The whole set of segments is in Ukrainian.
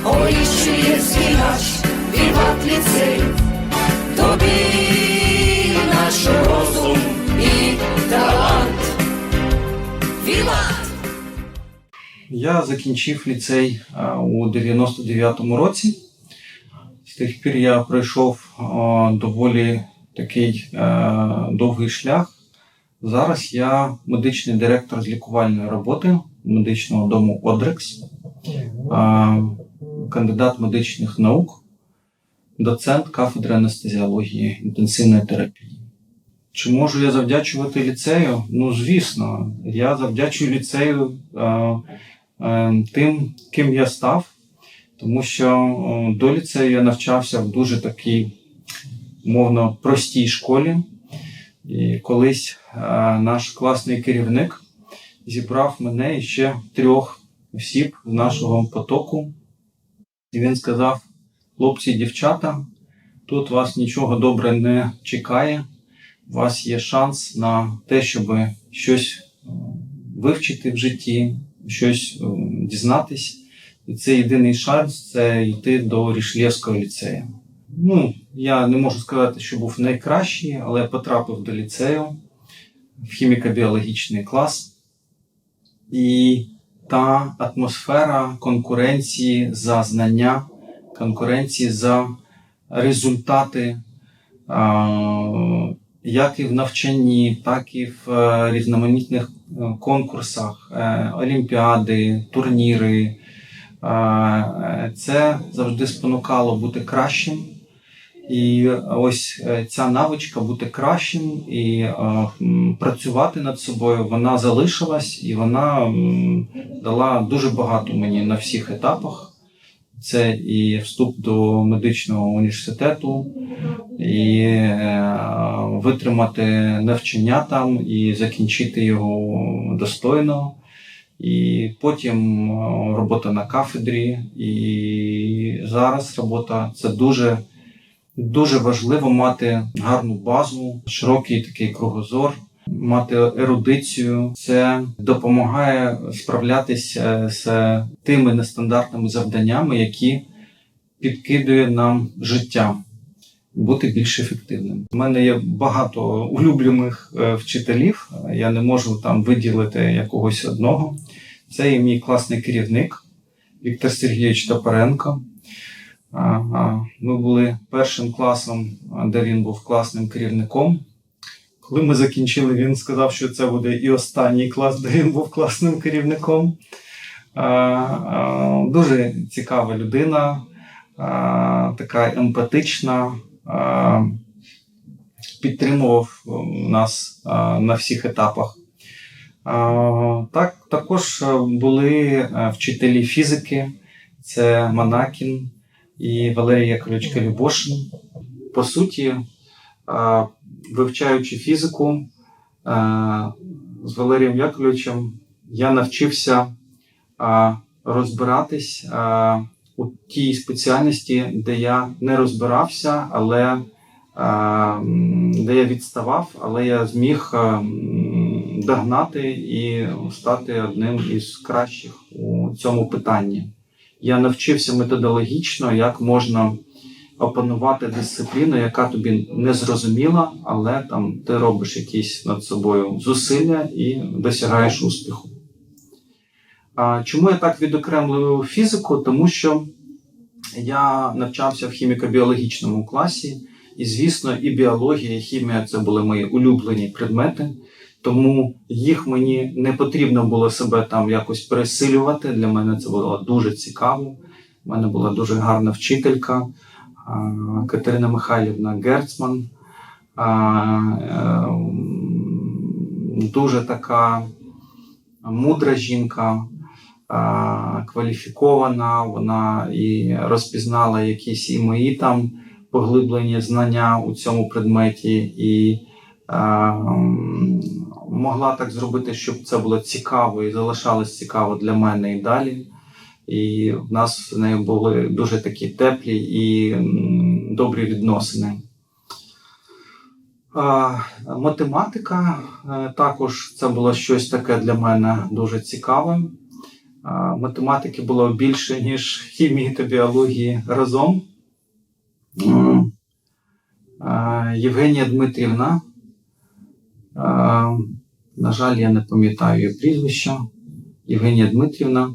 Свій наш віват ліцей, тобі наш розум і талант. Віват! Я закінчив ліцей у 99-му році. З тих пір я пройшов доволі такий довгий шлях. Зараз я медичний директор з лікувальної роботи медичного дому Одрекс, кандидат медичних наук, доцент кафедри анестезіології інтенсивної терапії. Чи можу я завдячувати ліцею? Ну, звісно, я завдячую ліцею а, е, тим, ким я став, тому що е, до ліцею я навчався в дуже такій, мовно, простій школі. І колись е, наш класний керівник зібрав мене і ще трьох осіб з нашого потоку. І він сказав: хлопці, дівчата, тут вас нічого добре не чекає. У вас є шанс на те, щоб щось е, вивчити в житті, щось е, дізнатись. І це єдиний шанс це йти до Рішлєвського ліцею. Ну, я не можу сказати, що був найкращий, але потрапив до ліцею в хіміко-біологічний клас. І та атмосфера конкуренції за знання, конкуренції за результати, як і в навчанні, так і в е, різноманітних е, конкурсах, е, олімпіади, турніри. Це завжди спонукало бути кращим. І ось е, ця навичка бути кращим і е, працювати над собою, вона залишилась і вона дала дуже багато мені на всіх етапах. Це і вступ до медичного університету, і е, витримати навчання там, і закінчити його достойно. І потім е, робота на кафедрі, і зараз робота це дуже, дуже важливо мати гарну базу, широкий такий кругозор, мати ерудицію. Це допомагає справлятися з тими нестандартними завданнями, які підкидує нам життя. Бути більш ефективним. У мене є багато улюблених е, вчителів. Я не можу там виділити якогось одного. Це є мій класний керівник Віктор Сергійович Топоренко. Ми були першим класом, де він був класним керівником. Коли ми закінчили, він сказав, що це буде і останній клас, де він був класним керівником. Дуже цікава людина, така емпатична, підтримував нас на всіх етапах. Так, також е, були е, вчителі фізики, це Манакін і Валерій Яковлевич Калібошин. По суті, вивчаючи фізику з Валерієм Яковлевичем, я навчився розбиратись у тій спеціальності, де я не розбирався, але де я відставав, але я зміг догнати і стати одним із кращих у цьому питанні. Я навчився методологічно, як можна опанувати дисципліну, яка тобі не зрозуміла, але там ти робиш якісь над собою зусилля і досягаєш успіху. А чому я так відокремлюю фізику? Тому що я навчався в хіміко-біологічному класі, і, звісно, і біологія, і хімія це були мої улюблені предмети. Тому їх мені не потрібно було себе там якось пересилювати. Для мене це було дуже цікаво. У мене була дуже гарна вчителька Катерина Михайлівна Герцман. А, е, м, Дуже така мудра жінка, кваліфікована. Вона і розпізнала якісь і мої там поглиблені знання у цьому предметі. І а, м, могла так зробити, щоб це було цікаво і залишалось цікаво для мене і далі. І в нас з нею були дуже такі теплі і добрі відносини. А, Математика е, також це було щось таке для мене дуже цікаве. А, Математики було більше, ніж хімії та біології разом. Євгенія Дмитрівна. А, На жаль, я не пам'ятаю її прізвище. Євгенія Дмитрівна.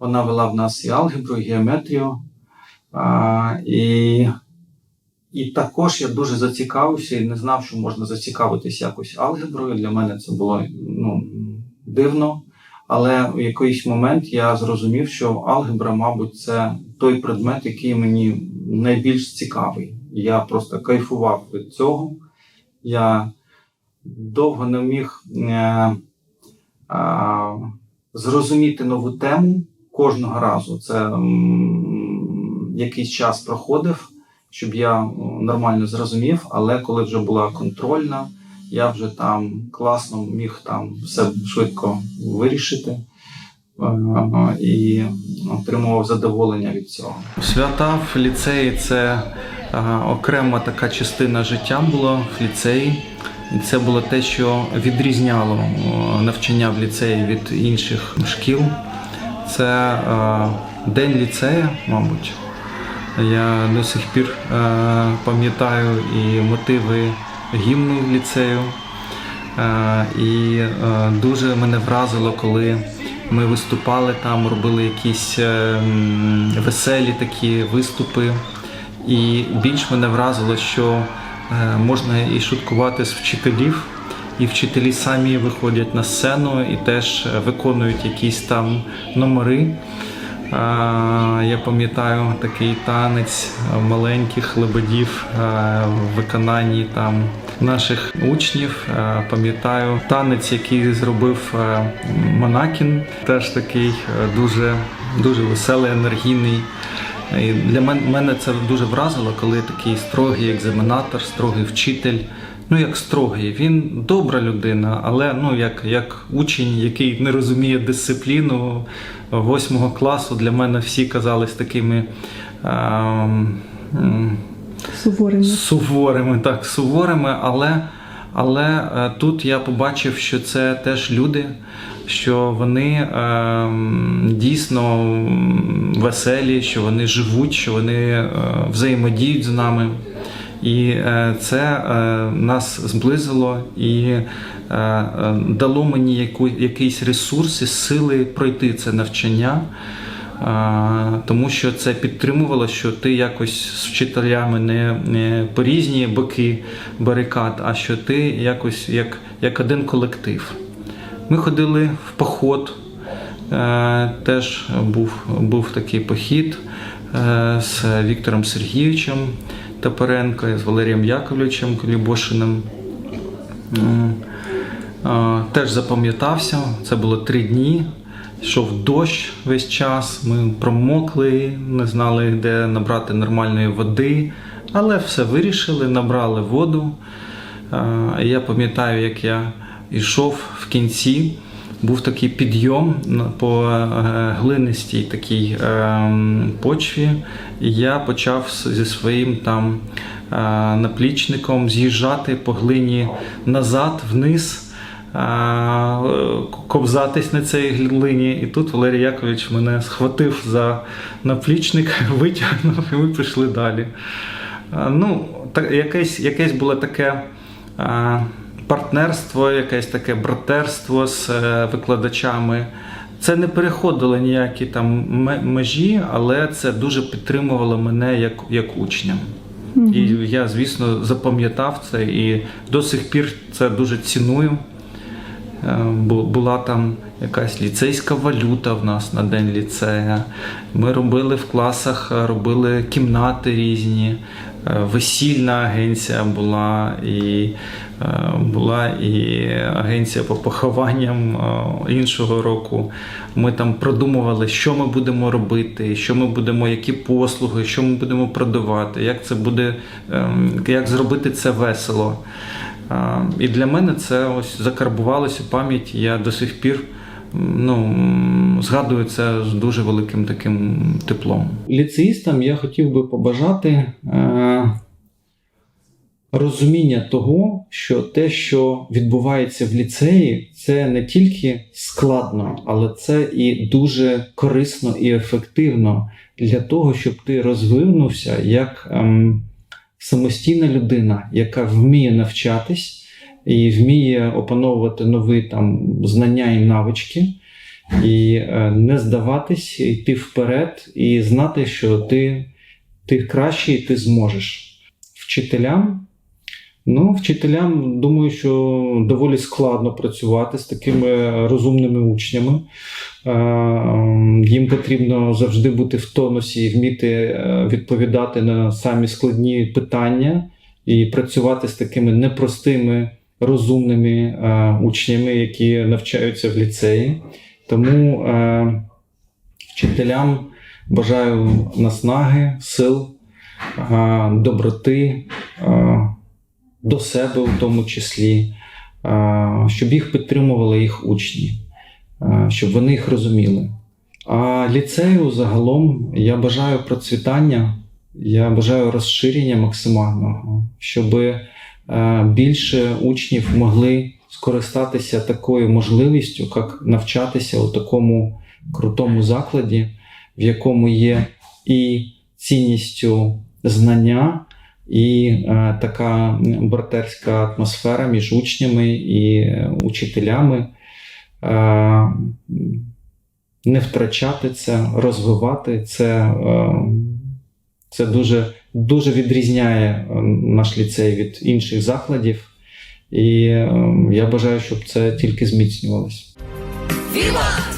Вона вела в нас і алгебру, і геометрію. І, і також я дуже зацікавився і не знав, що можна зацікавитись якось алгеброю. Для мене це було ну, дивно. Але в якийсь момент я зрозумів, що алгебра, мабуть, це той предмет, який мені найбільш цікавий. Я просто кайфував від цього. Я довго не міг е, а, зрозуміти нову тему кожного разу. Це м, якийсь час проходив, щоб я нормально зрозумів, але коли вже була контрольна, я вже там класно міг там все швидко вирішити е, і отримував задоволення від цього. Свята в ліцеї це е, окрема така частина життя була в ліцеї. І це було те, що відрізняло е, навчання в ліцеї від інших шкіл. Це е, день ліцею, мабуть. Я до сих пір е, пам'ятаю і мотиви гімну ліцею. І дуже мене вразило, коли ми виступали там, робили якісь веселі такі виступи. І більш мене вразило, що можна і шуткувати з вчителів, і вчителі самі виходять на сцену і теж е, виконують якісь там номери. Я пам'ятаю такий танець е, маленьких лебедів е, в виконанні там наших учнів. Е, Пам'ятаю танець, який зробив е, Монакін, теж такий е, дуже, дуже веселий, енергійний. І для мене це дуже вразило, коли такий строгий екзаменатор, строгий вчитель. Ну, як строгий, він добра людина, але ну як, як учень, який не розуміє дисципліну восьмого класу, для мене всі казались такими ем, Суворими. суворими, так, суворими, але, але е, тут я побачив, що це теж люди, що вони ем, дійсно веселі, що вони живуть, що вони е, взаємодіють з нами. І е, це нас зблизило і дало мені якийсь ресурс і сили пройти це навчання. Тому що це підтримувало, що ти якось з вчителями не, по різні боки барикад, а що ти якось як, як один колектив. Ми ходили в поход, е, теж був, був такий похід е, з Віктором Сергійовичем Топоренко, з Валерієм Яковлевичем Колібошиним. Е, Теж запам'ятався, це було три дні. Йшов дощ весь час, ми промокли, не знали, де набрати нормальної води, але все вирішили, набрали воду. Я пам'ятаю, як я йшов в кінці, був такий підйом по е, глинистій такій ем, почві, я почав зі своїм там е, наплічником з'їжджати по глині назад, вниз ковзатись на цій глині. І тут Валерій Яковлевич мене схватив за наплічник, витягнув, і ми пішли далі. Ну, так, якесь, якесь було таке партнерство, якесь таке братерство з е, викладачами. Це не переходило ніякі там межі, але це дуже підтримувало мене як, як учня. І я, звісно, запам'ятав це і до сих пір це дуже ціную. Е, бу- Була там якась ліцейська валюта в нас на день ліцея. Ми робили в класах, е, робили кімнати різні. Е, Весільна агенція була, і була і агенція по похованням іншого року. Ми там продумували, що ми будемо робити, що ми будемо, які послуги, що ми будемо продавати, як це буде, ем, як зробити це весело. І для мене це ось закарбувалося пам'ять. Я до сих пір ну, згадую це з дуже великим таким теплом. Ліцеїстам я хотів би побажати е, розуміння того, що те, що відбувається в ліцеї, це не тільки складно, але це і дуже корисно і ефективно для того, щоб ти розвинувся як ем, самостійна людина, яка вміє навчатись і вміє опановувати нові там знання і навички, і е, не здаватись, йти вперед, і знати, що ти, ти кращий, ти зможеш. Вчителям. Ну, вчителям, думаю, що доволі складно працювати з такими розумними учнями. Е, Їм потрібно завжди бути в тонусі і вміти е, відповідати на самі складні питання і працювати з такими непростими, розумними е, учнями, які навчаються в ліцеї. Тому вчителям бажаю наснаги, сил, доброти. До себе в тому числі, е, щоб їх підтримували їх учні, е, щоб вони їх розуміли. А ліцею загалом я бажаю процвітання, я бажаю розширення максимального, щоб е, більше учнів могли скористатися такою можливістю, як навчатися у такому крутому закладі, в якому є і цінністю знання, і е, така братерська атмосфера між учнями і е, учителями. Е, не втрачати це, розвивати це. Це дуже, дуже відрізняє наш ліцей від інших закладів. І я бажаю, щоб це тільки зміцнювалося. Віват!